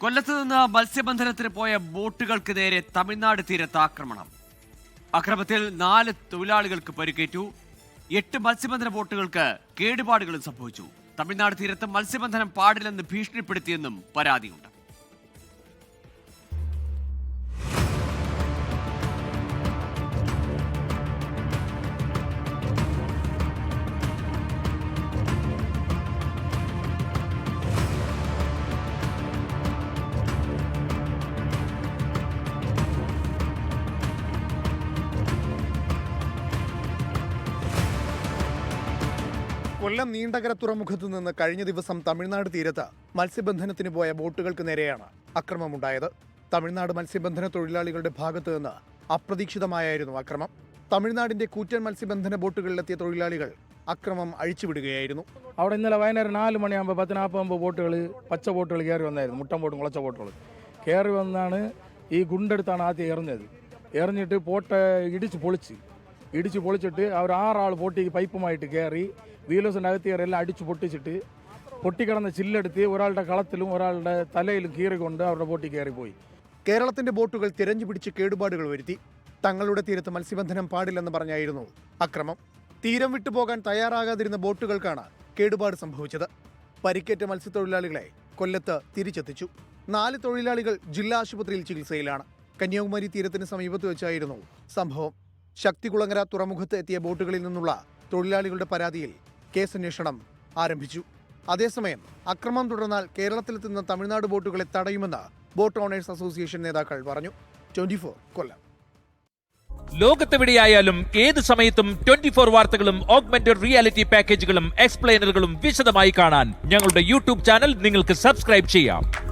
കൊല്ലത്ത് നിന്ന് മത്സ്യബന്ധനത്തിന് പോയ ബോട്ടുകൾക്ക് നേരെ തമിഴ്നാട് തീരത്ത് ആക്രമണം. അക്രമത്തിൽ നാല് തൊഴിലാളികൾക്ക് പരിക്കേറ്റു. എട്ട് മത്സ്യബന്ധന ബോട്ടുകൾക്ക് കേടുപാടുകളും സംഭവിച്ചു. തമിഴ്നാട് തീരത്ത് മത്സ്യബന്ധനം പാടില്ലെന്ന് ഭീഷണിപ്പെടുത്തിയെന്നും പരാതിയുണ്ട്. കൊല്ലം നീണ്ടകര തുറമുഖത്ത് നിന്ന് കഴിഞ്ഞ ദിവസം തമിഴ്നാട് തീരത്ത് മത്സ്യബന്ധനത്തിന് പോയ ബോട്ടുകൾക്ക് നേരെയാണ് അക്രമമുണ്ടായത്. തമിഴ്നാട് മത്സ്യബന്ധന തൊഴിലാളികളുടെ ഭാഗത്തു നിന്ന് അപ്രതീക്ഷിതമായായിരുന്നു അക്രമം. തമിഴ്നാടിന്റെ കൂറ്റൻ മത്സ്യബന്ധന ബോട്ടുകളിലെത്തിയ തൊഴിലാളികൾ അക്രമം അഴിച്ചുവിടുകയായിരുന്നു. അവിടെ ഇന്നലെ വൈകുന്നേരം നാല് മണിയാകുമ്പോൾ പത്ത് നാൽപ്പത് ബോട്ടുകൾ പച്ച ബോട്ടുകൾ കയറി വന്നായിരുന്നു. മുട്ടൻ ബോട്ടും കുളച്ച ബോട്ടുകൾ. കയറി വന്നാണ് ഈ ഗുണ്ടെടുത്താണ് ആദ്യം എറിഞ്ഞത്. എറിഞ്ഞിട്ട് പോട്ട് ഇടിച്ച് പൊളിച്ച് ഇടിച്ച് പൊളിച്ചിട്ട് അവർ ആറാൾ പൊട്ടി പൈപ്പുമായിട്ട് കയറി വീലോസിന്റെ അകത്ത് കയറി എല്ലാം അടിച്ച് പൊട്ടിച്ചിട്ട് പൊട്ടിക്കിടന്ന ചില്ലെടുത്ത് ഒരാളുടെ കളത്തിലും ഒരാളുടെ തലയിലും കീറിക്കൊണ്ട് അവരുടെ ബോട്ടിൽ കയറിപ്പോയി. കേരളത്തിന്റെ ബോട്ടുകൾ തിരഞ്ഞു പിടിച്ച് കേടുപാടുകൾ വരുത്തി. തങ്ങളുടെ തീരത്ത് മത്സ്യബന്ധനം പാടില്ലെന്ന് പറഞ്ഞായിരുന്നു അക്രമം. തീരം വിട്ടുപോകാൻ തയ്യാറാകാതിരുന്ന ബോട്ടുകൾക്കാണ് കേടുപാട് സംഭവിച്ചത്. പരിക്കേറ്റ മത്സ്യത്തൊഴിലാളികളെ കൊല്ലത്ത് തിരിച്ചെത്തിച്ചു. നാല് തൊഴിലാളികൾ ജില്ലാ ആശുപത്രിയിൽ ചികിത്സയിലാണ്. കന്യാകുമാരി തീരത്തിന് സമീപത്ത് വെച്ചായിരുന്നു സംഭവം. ശക്തികുളങ്ങര തുറമുഖത്ത് എത്തിയ ബോട്ടുകളിൽ നിന്നുള്ള തൊഴിലാളികളുടെ പരാതിയിൽ കേസ് കേസന്വേഷണം ആരംഭിച്ചു. അതേസമയം അക്രമം തുടർന്നാൽ കേരളത്തിലെത്തുന്ന തമിഴ്നാട് ബോട്ടുകളെ തടയുമെന്ന് ബോട്ട് ഓണേഴ്സ് അസോസിയേഷൻ നേതാക്കൾ പറഞ്ഞു. Twenty four Kollam. ലോകത്തെവിടെയായാലും ഏത് സമയത്തും ട്വന്റി ഫോർ വാർത്തകളും ഓഗ്മെന്റഡ് റിയാലിറ്റി പാക്കേജുകളും എക്സ്പ്ലെയിനറുകളും വിശദമായി കാണാൻ ഞങ്ങളുടെ യൂട്യൂബ് ചാനൽ നിങ്ങൾക്ക് സബ്സ്ക്രൈബ് ചെയ്യാം.